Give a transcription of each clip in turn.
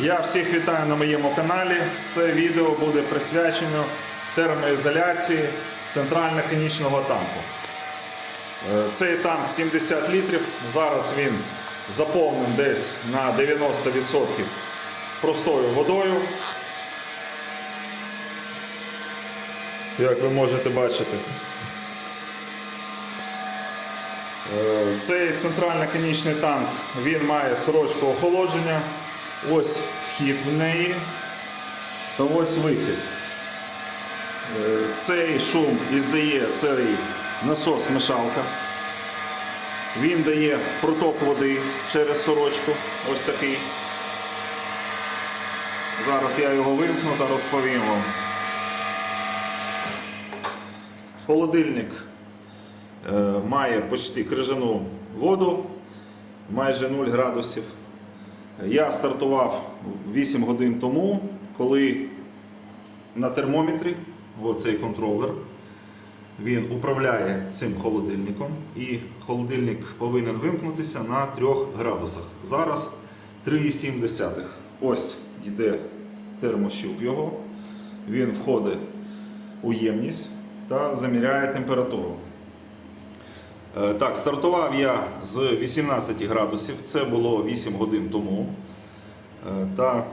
Я всіх вітаю на моєму каналі. Це відео буде присвячено термоізоляції центрально-конічного танку. Е, Цей танк 70 літрів. Зараз він заповнений десь на 90% простою водою. Як ви можете бачити. Е, Цей центрально-конічний танк він має сорочку охолодження. Ось вхід в неї та ось вихід. Е, Цей шум іздає цей насос-мешалка. Він дає проток води через сорочку. Ось такий. Зараз я його вимкну та розповім вам. Холодильник е, має почти крижану воду, майже 0 градусів. Я стартував 8 годин тому, коли на термометрі, оцей контролер, він управляє цим холодильником і холодильник повинен вимкнутися на 3 градусах. Зараз 3,7. Ось йде термощуп його. Він входить у ємність та заміряє температуру. Е, Так, стартував я з 18 градусів, це було 8 годин тому. Е, Та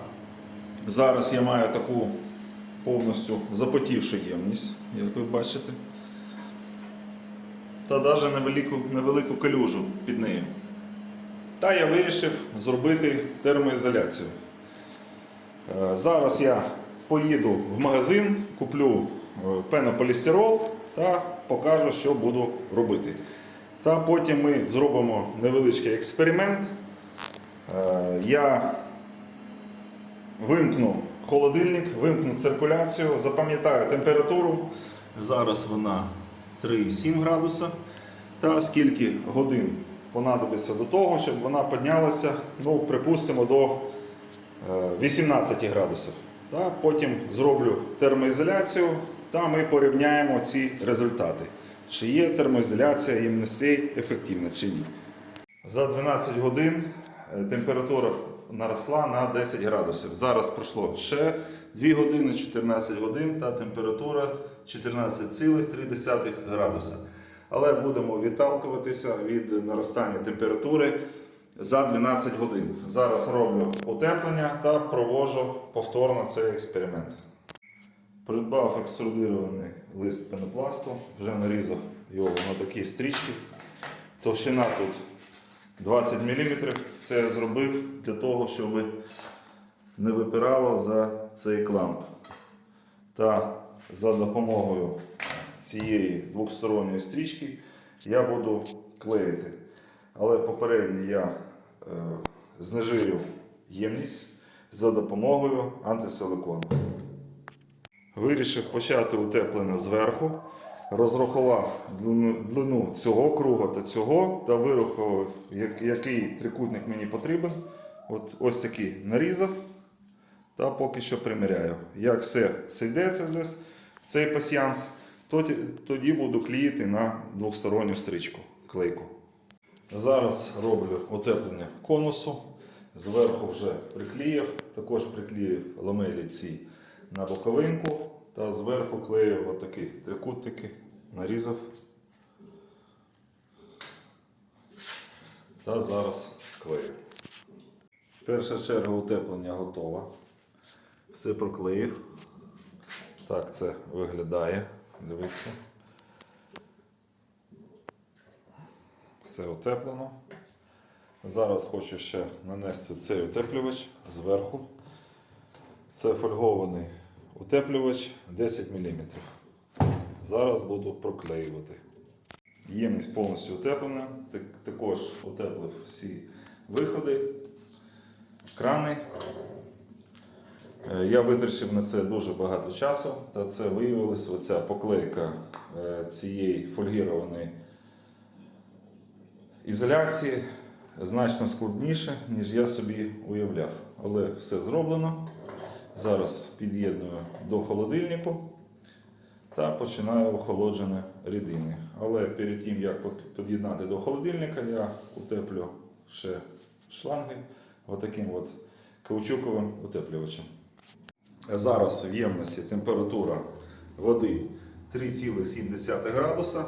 зараз я маю таку повністю запотівшу ємність, як ви бачите. Та навіть невелику, невелику калюжу під нею. Та я вирішив зробити термоізоляцію. Е, Зараз я поїду в магазин, куплю пенополістирол та покажу, що буду робити. Та потім ми зробимо невеличкий експеримент. Е, Я вимкну холодильник, вимкну циркуляцію, запам'ятаю температуру. Зараз вона 3,7 градуса. Та скільки годин понадобиться до того, щоб вона піднялася, ну, припустимо, до е, 18 градусів. Та потім зроблю термоізоляцію та ми порівняємо ці результати. Чи є термоізоляція ємностей ефективна чи ні. За 12 годин е, температура наросла на 10 градусів. Зараз пройшло ще 2 години, 14 годин та температура 14,3 градуса. Але будемо відталкуватися від наростання температури за 12 годин. Зараз роблю утеплення та провожу повторно цей експеримент. Придбав екструдирований лист пенопласту, вже нарізав його на такі стрічки. Товщина тут 20 мм. Це я зробив для того, щоб не випирало за цей кламп. Та за допомогою цієї двосторонньої стрічки я буду клеїти. Але попередньо я е, знежирю ємність за допомогою антисиликону. Вирішив почати утеплення зверху, розрахував длину, цього круга та цього, та вирахував, який трикутник мені потрібен. От, ось такий нарізав та поки що приміряю. Як все сійдеться цей пасіянс, тоді буду клеїти на двосторонню стрічку клейку. Зараз роблю утеплення конусу. Зверху вже приклеїв, також приклеїв ламелі ці на боковинку та зверху клеїв отакі трикутники, нарізав. Та зараз клею. Перша черга утеплення готова. Все проклеїв. Так це виглядає. Дивіться. Все утеплено. Зараз хочу ще нанести цей утеплювач зверху. Це фольгований утеплювач 10 мм. Зараз буду проклеювати. Ємність повністю утеплена. Так- Також утеплив всі виходи, крани. Е, Я витрачив на це дуже багато часу, та це виявилось оця поклейка е, цієї фольгірованої ізоляції значно складніше, ніж я собі уявляв. Але все зроблено. Зараз під'єдную до холодильнику та починаю охолодження рідини. Але перед тим, як під'єднати до холодильника, я утеплю ще шланги отаким от каучуковим утеплювачем. Зараз в ємності температура води 3,7 градуса.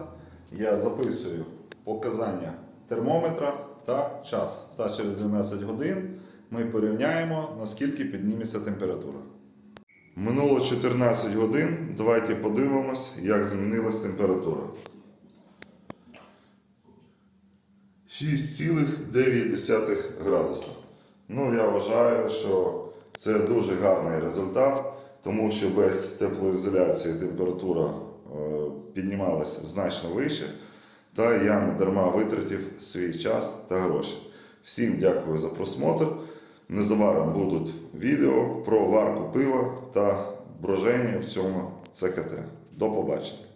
Я записую показання термометра та час. Та через 12 годин ми порівняємо, наскільки підніметься температура. Минуло 14 годин. Давайте подивимось, як змінилась температура. 6,9 градуса. Ну, я вважаю, що це дуже гарний результат, тому що без теплоізоляції температура е, піднімалася значно вище, та я не дарма витратив свій час та гроші. Всім дякую за просмотр. Незабаром будуть відео про варку пива та броження в цьому ЦКТ. До побачення.